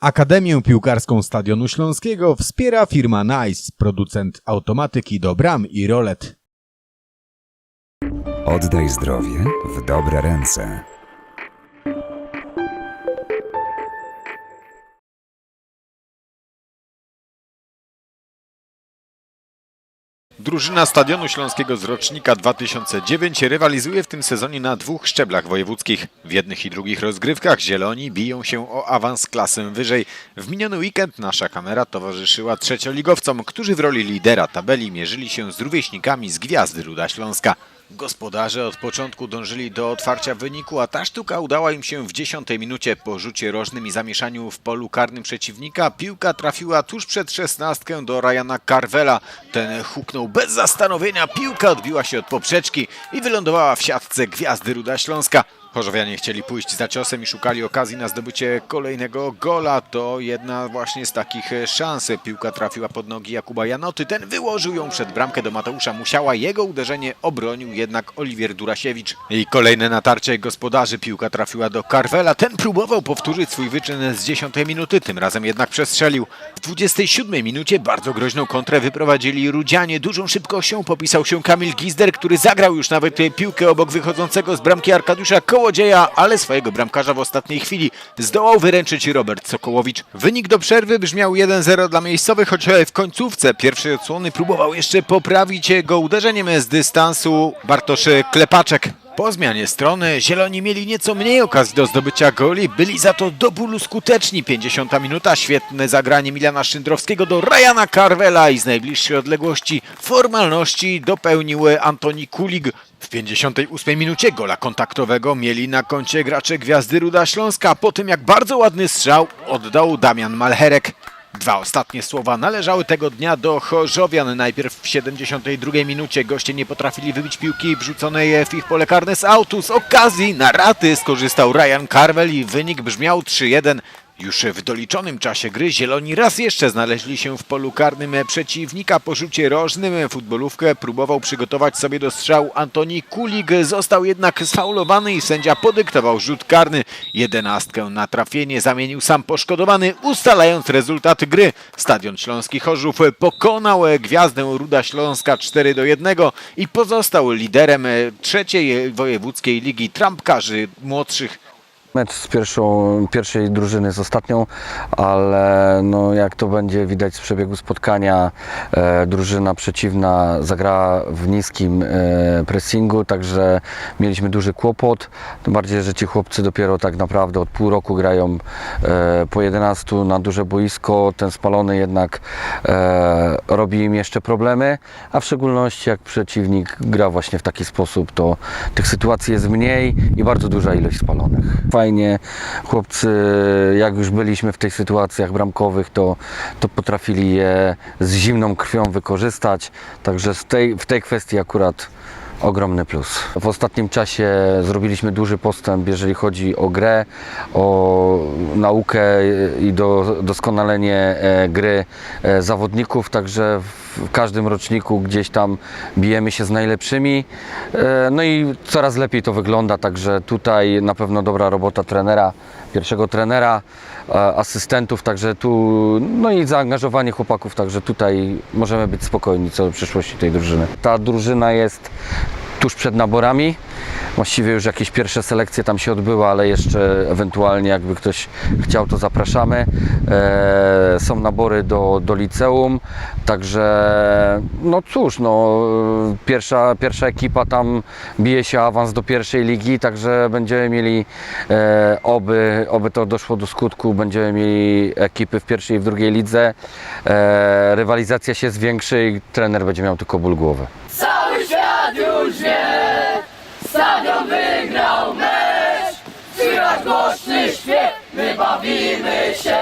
Akademię Piłkarską Stadionu Śląskiego wspiera firma Nice, producent automatyki do bram i rolet. Oddaj zdrowie w dobre ręce. Drużyna Stadionu Śląskiego z rocznika 2009 rywalizuje w tym sezonie na dwóch szczeblach wojewódzkich. W jednych i drugich rozgrywkach Zieloni biją się o awans klasę wyżej. W miniony weekend nasza kamera towarzyszyła trzecioligowcom, którzy w roli lidera tabeli mierzyli się z rówieśnikami z Gwiazdy Ruda Śląska. Gospodarze od początku dążyli do otwarcia wyniku, a ta sztuka udała im się w dziesiątej minucie. Po rzucie rożnym i zamieszaniu w polu karnym przeciwnika piłka trafiła tuż przed szesnastkę do Ryana Carvela. Ten huknął bez zastanowienia, piłka odbiła się od poprzeczki i wylądowała w siatce Gwiazdy Ruda Śląska. Chorzowianie chcieli pójść za ciosem i szukali okazji na zdobycie kolejnego gola. To jedna właśnie z takich szans. Piłka trafiła pod nogi Jakuba Janoty. Ten wyłożył ją przed bramkę do Mateusza Musiała. Jego uderzenie obronił jednak Oliwier Durasiewicz. I kolejne natarcie gospodarzy. Piłka trafiła do Carvela. Ten próbował powtórzyć swój wyczyn z 10 minuty. Tym razem jednak przestrzelił. W 27 minucie bardzo groźną kontrę wyprowadzili Rudzianie. Dużą szybkością popisał się Kamil Gizder, który zagrał już nawet piłkę obok wychodzącego z bramki Arkadiusza Kołodzieja, ale swojego bramkarza w ostatniej chwili zdołał wyręczyć Robert Sokołowicz. Wynik do przerwy brzmiał 1-0 dla miejscowych, choć w końcówce pierwszej odsłony próbował jeszcze poprawić go uderzeniem z dystansu Bartosz Klepaczek. Po zmianie strony Zieloni mieli nieco mniej okazji do zdobycia goli, byli za to do bólu skuteczni. 50 minuta, świetne zagranie Milana Szyndrowskiego do Ryana Carvela i z najbliższej odległości formalności dopełnił Antoni Kulig. W 58 minucie gola kontaktowego mieli na koncie gracze Gwiazdy Ruda Śląska, po tym jak bardzo ładny strzał oddał Damian Malherek. Dwa ostatnie słowa należały tego dnia do Chorzowian. Najpierw w 72 minucie goście nie potrafili wybić piłki wrzuconej w ich pole karne z autu. Z okazji na raty skorzystał Ryan Carvel i wynik brzmiał 3-1. Już w doliczonym czasie gry Zieloni raz jeszcze znaleźli się w polu karnym przeciwnika. Po rzucie rożnym futbolówkę próbował przygotować sobie do strzału Antoni Kulig. Został jednak sfaulowany i sędzia podyktował rzut karny. Jedenastkę na trafienie zamienił sam poszkodowany, ustalając rezultat gry. Stadion Śląski Chorzów pokonał Gwiazdę Ruda Śląska 4 do 1 i pozostał liderem trzeciej wojewódzkiej ligi trampkarzy młodszych. Mecz z pierwszą, pierwszej drużyny z ostatnią, ale no jak to będzie widać z przebiegu spotkania, e, drużyna przeciwna zagrała w niskim e, pressingu, także mieliśmy duży kłopot. Tym bardziej, że ci chłopcy dopiero tak naprawdę od pół roku grają e, po 11 na duże boisko. Ten spalony jednak e, robi im jeszcze problemy, a w szczególności jak przeciwnik gra właśnie w taki sposób, to tych sytuacji jest mniej i bardzo duża ilość spalonych. Fajnie, chłopcy, jak już byliśmy w tych sytuacjach bramkowych, to, to potrafili je z zimną krwią wykorzystać, także tej, w tej kwestii akurat ogromny plus. W ostatnim czasie zrobiliśmy duży postęp, jeżeli chodzi o grę, o naukę i do, doskonalenie e, gry e, zawodników, także w każdym roczniku gdzieś tam bijemy się z najlepszymi. E, No i coraz lepiej to wygląda, także tutaj na pewno dobra robota trenera, pierwszego trenera, e, asystentów, także tu, no i zaangażowanie chłopaków, także tutaj możemy być spokojni co do przyszłości tej drużyny. Ta drużyna jest tuż przed naborami. Właściwie już jakieś pierwsze selekcje tam się odbyły, ale jeszcze ewentualnie jakby ktoś chciał, to zapraszamy. E, są nabory do, do liceum, także no cóż, no, pierwsza, pierwsza ekipa tam bije się awans do pierwszej ligi, także będziemy mieli, e, oby, oby to doszło do skutku, będziemy mieli ekipy w pierwszej i w drugiej lidze. E, rywalizacja się zwiększy i trener będzie miał tylko ból głowy. Cały świat już wie, stadion wygrał mecz. Słychać głośny śpiew, my bawimy się.